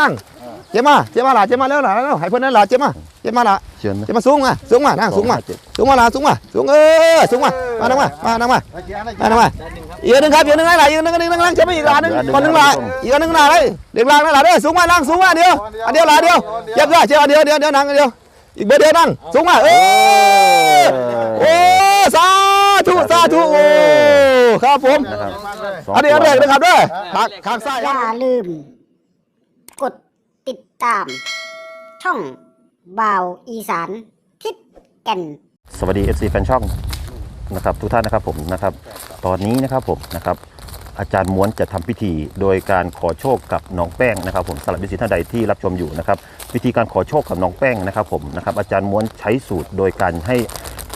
นั่งเจ็บมาเจ็บมาล่ะเจ็บมาแล้วล่ะแล้วให้เพื่อนนั่นล่ะเจ็บมาเจ็บมาล่ะเชิญนะเจ็บมาสูงมาสูงมานั่งสูงมาสูงมาล่ะสูงมาสูงเออสูงมามานั่งมามานั่งมามานั่งมาอีกอันหนึงครับอีกอันหนึงอะไรอีกอันหนึงอันหนึงนั่งนั่งเจ็บมาอีกอันหนึงคนหนึงล่ะอีกอันหนึงล่ะเลยเด็กล่างนั่นล่ะเด้อสูงมานั่งสูงมาเดียวอันเดียวล่ะเดียวเจ็บด้วยเจ็บอันเดียวเดียวเดียวนั่งอันเดียวอีกเบอร์เดียวนั่งสูงมาเออโอ้สาธุสาธุโอ้ครับผมนะครับสงอันนี้อันแรกตัวนะครับเด้อข้างข้างซ้ายอย่าลืมกด ติดตาม ช่องบ่าวอีสานทิศแก่น สวัสดี FC แฟนช่องนะครับทุกท่านนะครับผมนะครับ ตอนนี้นะครับผมนะครับอาจารย์ม้วนจะทำพิธีโดยการขอโชคกับน้องแป้งนะครับ ผมสำหรับนิสิตท่านใดที่รับชมอยู่นะครับวิธีการขอโชคกับน้องแป้งนะครับผมนะครับอาจารย์ม้วนใช้สูตรโดยการให้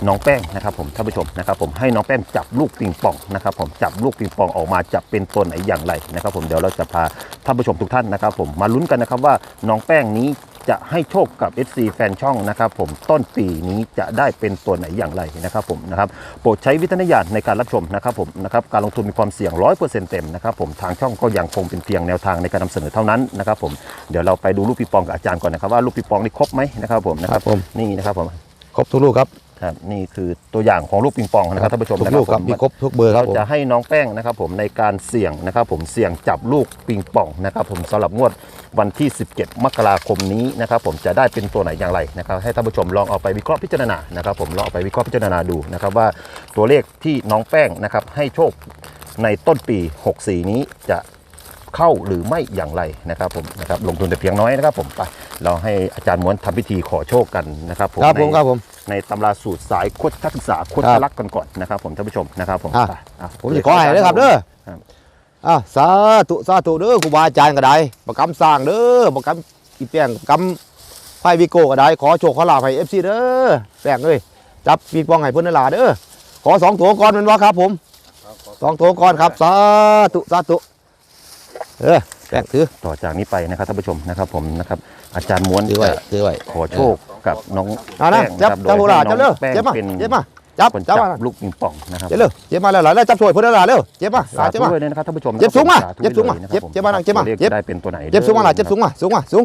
น้องแป้งนะครับผมท่านผู้ชมนะครับผมให้น้องแป้งจับลูกปิงปองนะครับผมจับลูกปิงปองออกมาจับเป็นตัวไหนอย่างไรนะครับผมเดี๋ยวเราจะพาท่านผู้ชมทุกท่านนะครับผมมาลุ้นกันนะครับว่าน้องแป้งนี้จะให้โชคกับ FC แฟนช่องนะครับผมต้นปีนี้จะได้เป็นตัวไหนอย่างไรนะครับผมนะครับโปรดใช้วิจารณญาณในการรับชมนะครับผมนะครับการลงทุนมีความเสี่ยง 100%เต็มนะครับผมทางช่องก็ยังคงเป็นเพียงแนวทางในการนำเสนอเท่านั้นนะครับผมเดี๋ยวเราไปดูลูกปิงปองกับอาจารย์ก่อนนะครับว่าลูกปิงปองนี่ครบไหมนะครับผมนะคครัรับบผมนี่นะครับผม ครบทุกลูกครับครับนี่คือตัวอย่างของลูกปิงปองนะครับท่านผู้ชมทุกนะลูกครับผมมีครบทุกเบอร์ครับเราผมจะให้น้องแป้งนะครับ ผมในการเสี่ยงนะครับ ผมเสี่ยงจับลูกปิงปองนะครับ ผมสำหรับงวดวันที่ 17 มกราคมนี้นะครับ ผมจะได้เป็นตัวไหนอย่างไรนะครับ ให้ท่านผู้ชมลองเอาไปวิเคราะห์พิจารณานะครับ ผมลองเอาไปวิเคราะห์พิจารณาดูนะครับว่าตัวเลขที่น้องแป้งนะครับให้โชคในต้นปี 64 นี้จะเข้าหรือไม่อย่างไรนะครับ ผมนะครับลงทุนแต่เพียงน้อยนะครับ ผมไป เราให้อาจารย์ม้วนทำพิธีขอโชคกันนะครับผมครับผมในครับผมในตำราสูตรสายโคตรศึกษาโคตครัรบลักษณ์กันก่อนนะครับ ผมท่านผู้ชมนะครับผมอะ ไปอะผมจะขอให้เด้อครับเด้อครับ อะสาธุสาธุเด้อครูบาอาจารย์ก็ได้ประกำสร้างเด้อประกำอีแป้งประกำไฟวิโก้ก็ได้ ขอโชคขอลาภให้เอฟซีเด้อแป้งเอ้ยจับปีปองให้เพิ่นนั่นล่ะเด้อขอสองตัวก่อนแมันว่าครับผมสองตัวก่อนครับสาธุสาธุเออแป้งถือ ต่อจากนี้ไปนะครับท่านผู้ชมนะครับผมนะครับ อาจารย์ม้วนถือไว้จะถือไว้ขอโชคกับน้องเอานะแป้งจับนะครับจับโดโหยลาให้จับน้เร็อวงแป้งเจ็บมาเป็นเจ็บมาจับคนจัจับบมาลูกปิงปองนะครับเจ็บเร็วเจ็บมาแล้วหลายแล้วจับช่วยเพิ่นนั่นล่ะเร็วเจ็บมาหลาสายเจ็บธุมา ด้วยนะครับท่านผู้ชมเจ็บสูงมาสธุเจ็บสูงมาลยนะครับเจ็บเจ็บมานั่งเจ็บมาตัวลขเจ็บจะได้เป็นตัวไหนเจ็บสูงมาล่ะเจ็บสูงนะมาสูงมาสูง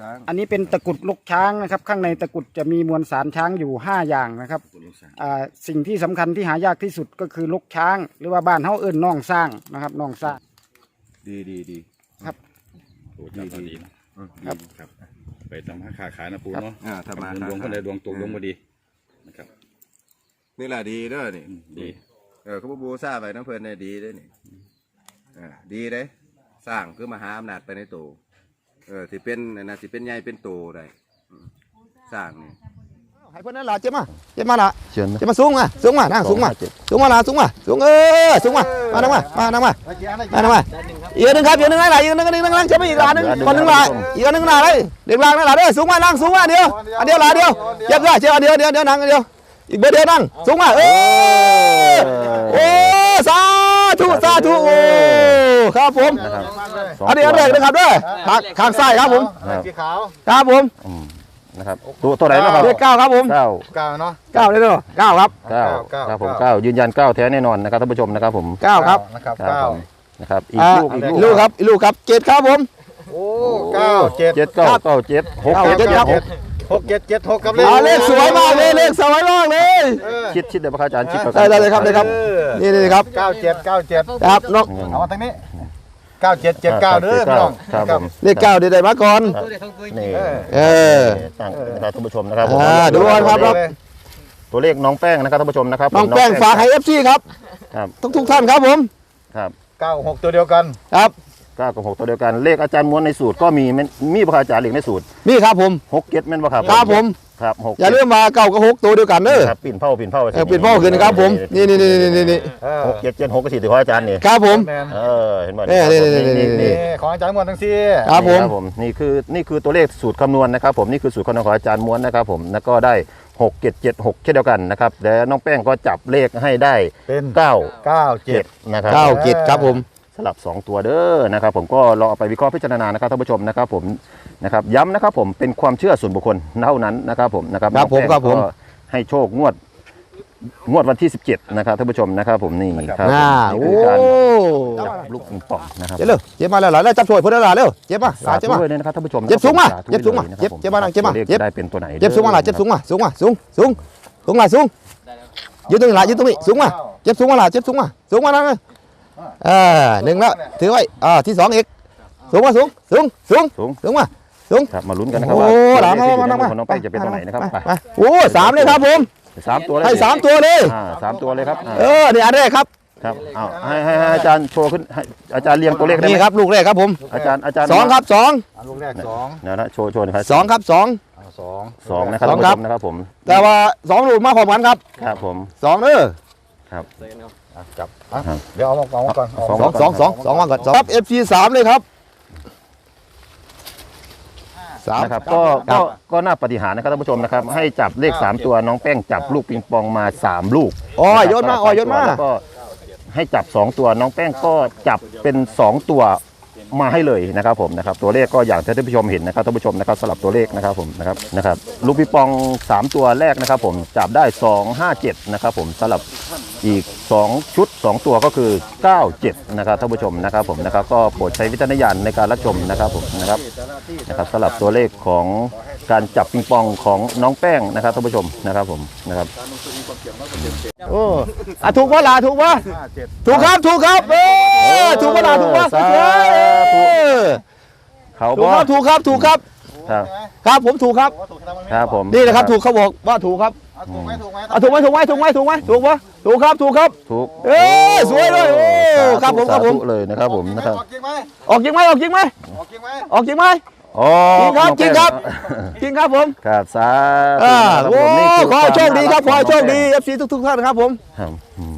อ่าอันนี้เป็นตะกรุดลูกช้างนะครับ ข้างในตะกรุดจะมีมวลสารช้างอยู่ 5 อย่างนะครับอ่าสิ่งที่สำคัญที่หายากที่สุดก็คือลูกช้าง หรือว่าบ้านเฮาเอิ้นน่องสร้างนะครับน่องสร้าง ดีดีดีครับ โอ้ดีดีครับครับไปทำค้าขายนะปูเนาะอ่าทำมาดวงค้าก็ขายเลยดวงตกดวงพอดีนะครับนี่แหละดีเด้อนี่อืมดีเออเขาบอกบูซาไปน้ำเพลินเนี่ยดีเด้อนี่อ่าดีเด้สร้างคือมหาอำนาจไปในตัว เออที่เป็นนั่นนะที่เป็นใหญ่เป็นโตได้อืมสร้างนี่ ให้เพิ่นนั่นล่ะเจ็บมาเจ็บมาล่ะเชิญนะเจ็บมาสูงมาสูงมานั่งสูงมาเจ็ดสูงมาล่ะสูงมาสูงเออสูงมามานั่งมามานั่งมามานั่งมาอีกอันหนึงครับอีกอันหนึงอะไรอีกอันหนึงอันหนึงนั่งนั่งเจ็บมาอีกอันหนึงคนหนึงล่ะอีกอันหนึงล่ะเลยเด็กล่างนั่นล่ะเด้อสูงมานั่งสูงมาเดียวอันเดียวล่ะเดียวเจ็บด้วยเจ็บอันเดียวเดียวเดียวนั่งอันเดียวอีกเบอร์เดียวนั่งสูงมาเออโอ้สาธุสาธุโอ้ ครับผมนะครับสงอันนี้อันแรกนะครับเด้อข้างข้างซ้ายครับผมครับครับผมอืมนะครับตัวตัวไหนนะครับเลขเก้าครับผมเก้าเก้าเลยเด้อเก้าครับเก้าครับผมเก้ายืนยันเก้าแท้แน่นอนนะครับท่านผู้ชมนะครับผมเก้าครับครับผมนะครับอีกอ่าลูกอีกอีลูกกลูกครับอีกลูกครับเจ็ดครับผมเก้าเจ็ดเจ็ดเก้าเก้าเจ็ดหกเก้าเจ็ดเจ็ดครับ หกหกเจ็ดเจ็ดหกกับอ่าเลขสวยมากเลยเลขสวยมากเลยชิดชิดเดี๋ยวพระอาจารย์ชิดก่อนได้ได้เลยครับได้ครับ นี่นี่ครับเก้าเจ็ดเก้าเจ็ดครับนกเอามาทางนี้ เก้าเจ็ดเจ็ดเก้าเด้อพี่น้องครับผม เลขเก้าเดี๋ยวได้มาก่อน นี่เออตั้งนะครับท่านผู้ชมนะครับผมอ่าดูก่อนครับ ตัวเลขน้องแป้งนะครับท่านผู้ชมนะครับน้องแป้งฝากให้เอฟซีครับ ครับทุกทุกๆท่านครับผม ครับ เก้าหกตัวเดียวกัน ครับ เก้ากับหกตัวเดียวกันเลขอาจารย์ม้วนในสูตรก็มีแม่นมีประอาจารย์เลขในสูตรนี่ครับผม หกเจ็ดแม่นบ่ครับครับผม ครับหกอย่าลืมมาเก่ากับหกตัวเดียวกันเด้อครับปิ่นเผาปิ่นเผาเออเป็นพ่อคืนนะครับผม นี่นี่นี่นี่นี่เออหกเจ็ดเจ็ดหกก็สี่ตัวของอาจารย์นี่ครับผม แมนเออเห็นบ่นี่นี่นี่นี่นี่ของอาจารย์มวนทั้งสี่ครับผม นี่นี่คือนี่คือตัวเลขสูตรคำนวณนะครับผมนี่คือสูตรคำนวณของอาจารย์ม้วนนะครับผมแล้วก็ได้หกเจ็ดเจ็ดหกเช่นเดียวกันนะครับแล้วน้องแป้งก็จับเลขให้ได้เป็นเก้าเก้าเจ็เจ็ดดนะครับ เก้าเจ็ดครับผม สลับ 2 ตัวเด้อนะครับผมก็ลองเอาไปวิเคราะห์พิจารณานะครับท่านผู้ชมนะครับผมนะครับย้ำนะครับผมเป็นความเชื่อส่วนบุคคลเท่านั้นนะครับผมนะครับครับผมน้องแป้งครับผม ก็ให้โชคงวด งวดวันที่ 17นะครับท่านผู้ชมนะครับผมนี่ครับน่านี่โอ้คือการจับลูกปิงปองนะครับ เจ็บเลยเจ็บมาแล้วหลานแล้วจับช่วยเพื่อนหลานเร็วเจ็บมาหลาสานเจ็บธุมา ด้วยนะครับท่านผู้ชมเจ็บสูงมาสธุเจ็บสูงมาลยนะคเจ็รับเจ็บมาหลังเจ็บมาตัวลขเจ็บจะได้เป็นตัวไหนเจ็บสูงมาหลานเจ็บสูงมาสูงมาสูงสูงสูงหลานสูงยืนตรงนี้หลานยืนตรงนี้สูงมาเจ็บสูงมาหลานเจ็บสูงมาสูงมานั่งเลย อ่าหนึ่งแล้วถือไว้อ่าที่สองอีกสูงมาสูงสูงสูงสูงสูงมาสูงครับมาลุ้นกันนะครับโอ้ว่าหลานมาตัวมาเลมาขที่อยู่ในมือของน้องแป้งจะเป็นตัวไหนนะครับไปไปโอ้สามเลยครับผมสามตัวเลยให้สามตัวเลยอ่าสามตัวเลยครับอ่าเออนี่อันแรกครับครับเอาให้ให้ให้อาจารย์โชว์ขึ้นให้อาจารย์เรียงตัวเลขได้ไหมนี่ครับลูกแรกครับผมอาจารย์อาจารย์สองครับสองอันลูกแรกสองเดี๋ยวนะโชว์โชว์หน่อยครับสองครับสองเอาสองสองนะครับสองครับท่านผู้ชมนะครับผม แต่ว่าสองลูกมาพร้อมกันครับ ครับผมสองเด้อครับ อะจับอะครับเดี๋ยวเอามาเอามาก่อนเอาสองสองสองสองสองวางก่อนสองครับ FC สามเลยครับสามนะครับก็ครัก็บก็น่าปฏิหารย์นะครับท่านผู้ชมนะครับ ให้จับเลข3ตัวน้องแป้งจับลูกปิงปองมา3ลูกอ๋อโยนมาอ๋อโยนมา แล้วก็ให้จับ2ตัวน้องแป้งก็จับเป็น2ตัว มาให้เลยนะครับผมนะครับตัวเลขก็อย่างที่ท่านผู้ชมเห็นนะครับท่านผู้ชมนะครับสลับตัวเลขนะครับผมนะครับนะครับลูกปิงปอง 3 ตัวแรกนะครับผมจับได้ 2 5 7นะครับผมสลับอีก 2 ชุด 2 ตัวก็คือ 9 7นะครับท่านผู้ชมนะครับผมนะครับก็โปรดใช้วิจารณญาณในการรับชมนะครับผมนะครับนะครับสลับตัวเลขของ การจับปิงปองของน้องแป้งนะครับท่านผู้ชมนะครับผมนะครับโอ้อะถูกปะล่ะถูกปะห้าเจ็ดถูกครับถูกครับเออถูกปะล่ะถูกปะสาธุเออเขาถูบกอครับถูกครับถูกครับ ครับครับผมถูกครับโอ้ถูกแล้วมั้ยครับผมนี่นะครับถูกเขาบอกว่าถูกครับเอาถูกไหมถูกไหมอะถูกไหมถูกไหมถูกไหมถูกไหมถูกปะถูกครับถูกครับ ถูกเออสวยเลยโอ้ครับผมครับผม สาธุเลยนะครับผมนะครับออกจริงไหมออกจริงไหมออกจริงไหมออกจริงไหม ออกจริงไหมอ๋อจริงครับจริงครับจริงครับผมครับสาธุอ่านะครับโอ้ผมนี่คือขอให้โชคดีครับขอให้โชคดีวามเอฟซีทุกๆท่านครับผม ครับอืม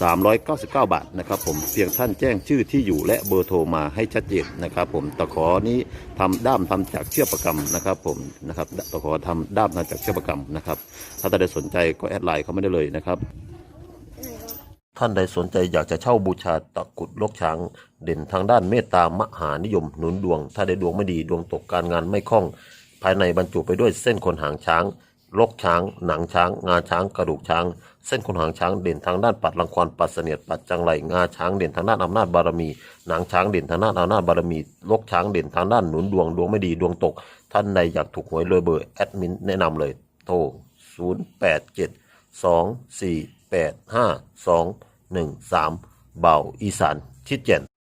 399 บาทนะครับผมเพียงท่านแจ้งชื่อที่อยู่และเบอร์โทรมาให้ชัดเจนนะครับผมตะขอนี้ทำด้ามทำจากเชือกประกำนะครับผมนะครับตะขอทำด้ามทำจากเชือกประกำนะครับถ้าท่านใดสนใจก็แอดไลน์เขาไม่ได้เลยนะครับ ท่านใดสนใจอยากจะเช่าบูชาตะกุดลกช้าง เด่นทางด้านเมตตามหานิยมหนุนดวง ถ้าได้ดวงไม่ดีดวงตกการงานไม่คล่อง ภายในบรรจุไปด้วยเส้นขนหางช้างลกช้าง หนังช้าง งาช้างกระดูกช้าง เส้นขนหางช้างเด่นทางด้านปัดรังควานปัดเสนียดปัดจังไรงาช้างเด่นทางด้านอำนาจบารมีหนังช้างเด่นทางด้านอำนาจบารมีลกช้างเด่นทางด้านหนุนดวงดวงไม่ดีดวงตก ท่านใดอยากถูกหวยรวยเบอร์แอดมินแนะนำเลย โทร 0 8 7 2 4 8 5 2 1 3 เบาอีสานทิดเจน